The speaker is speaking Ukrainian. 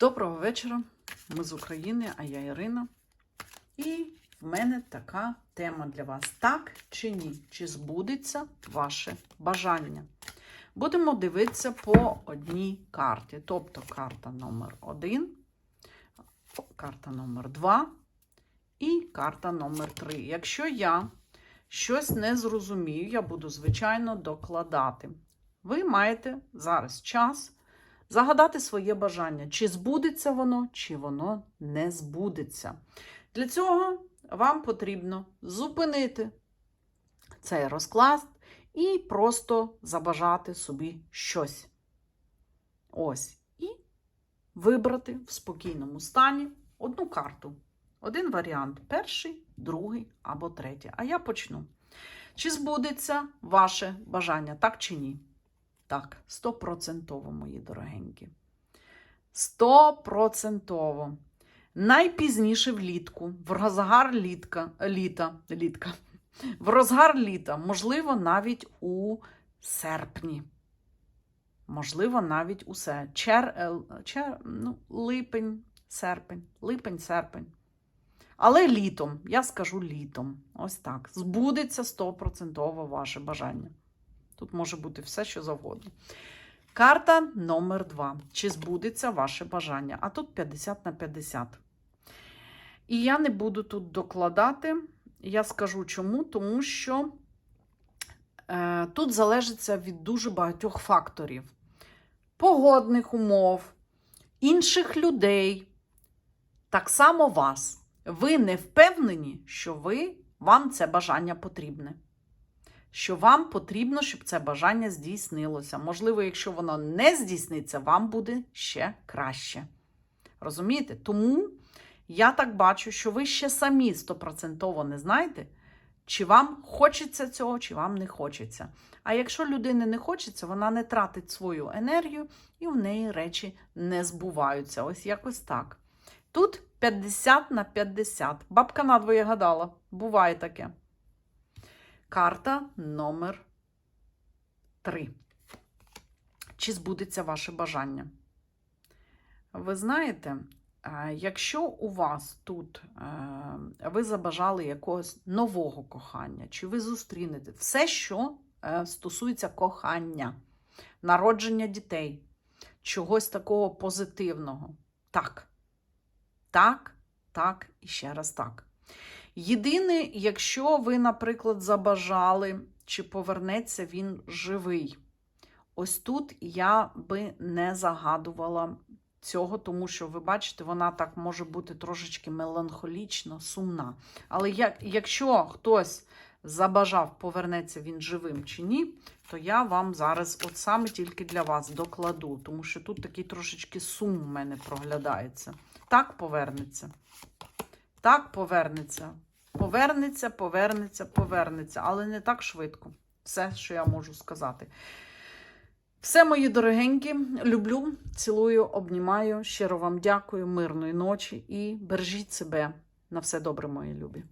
Доброго вечора. Ми з України, а я Ірина. І в мене така тема для вас: так чи ні? Чи збудеться ваше бажання? Будемо дивитися по одній карті. Тобто карта номер 1, карта номер 2 і карта номер 3. Якщо я щось не зрозумію, я буду, звичайно, докладати. Ви маєте зараз час загадати своє бажання, чи збудеться воно, чи воно не збудеться. Для цього вам потрібно зупинити цей розклад і просто забажати собі щось. Ось. І вибрати в спокійному стані одну карту. Один варіант перший, другий або третій. А я почну. Чи збудеться ваше бажання, так чи ні? Так, стопроцентово, мої дорогенькі. Стопроцентово. Найпізніше влітку, в розгар літка, літа, літка, в розгар літа, можливо, навіть у серпні. Можливо, навіть усе. Чер, чер, ну, липень, серпень, липень, серпень. Але літом, я скажу літом. Ось так. Збудеться стопроцентово ваше бажання. Тут може бути все, що завгодно. Карта номер 2. Чи збудеться ваше бажання? А тут 50 на 50. І я не буду тут докладати. Я скажу чому, тому що е, тут залежиться від дуже багатьох факторів: погодних умов, інших людей, так само вас. Ви не впевнені, що ви, вам це бажання потрібне що вам потрібно, щоб це бажання здійснилося. Можливо, якщо воно не здійсниться, вам буде ще краще. Розумієте? Тому я так бачу, що ви ще самі стопроцентово не знаєте, чи вам хочеться цього, чи вам не хочеться. А якщо людини не хочеться, вона не тратить свою енергію і в неї речі не збуваються. Ось якось так. Тут 50 на 50. Бабка надвоє гадала. Буває таке. Карта номер 3. Чи збудеться ваше бажання? Ви знаєте, е, якщо у вас тут е, ви забажали якогось нового кохання, чи ви зустрінете все, що е, стосується кохання, народження дітей, чогось такого позитивного. Так. Так, так і ще раз так. Єдине, якщо ви, наприклад, забажали, чи повернеться він живий. Ось тут я би не загадувала цього, тому що, ви бачите, вона так може бути трошечки меланхолічна, сумна. Але як, якщо хтось забажав, повернеться він живим чи ні, то я вам зараз, от саме тільки для вас, докладу, тому що тут такий трошечки сум в мене проглядається. Так повернеться. Так, повернеться. Повернеться, повернеться, повернеться, але не так швидко. Все, що я можу сказати. Все, мої дорогенькі, люблю, цілую, обнімаю. Щиро вам дякую, мирної ночі і бережіть себе. На все добре, мої любі.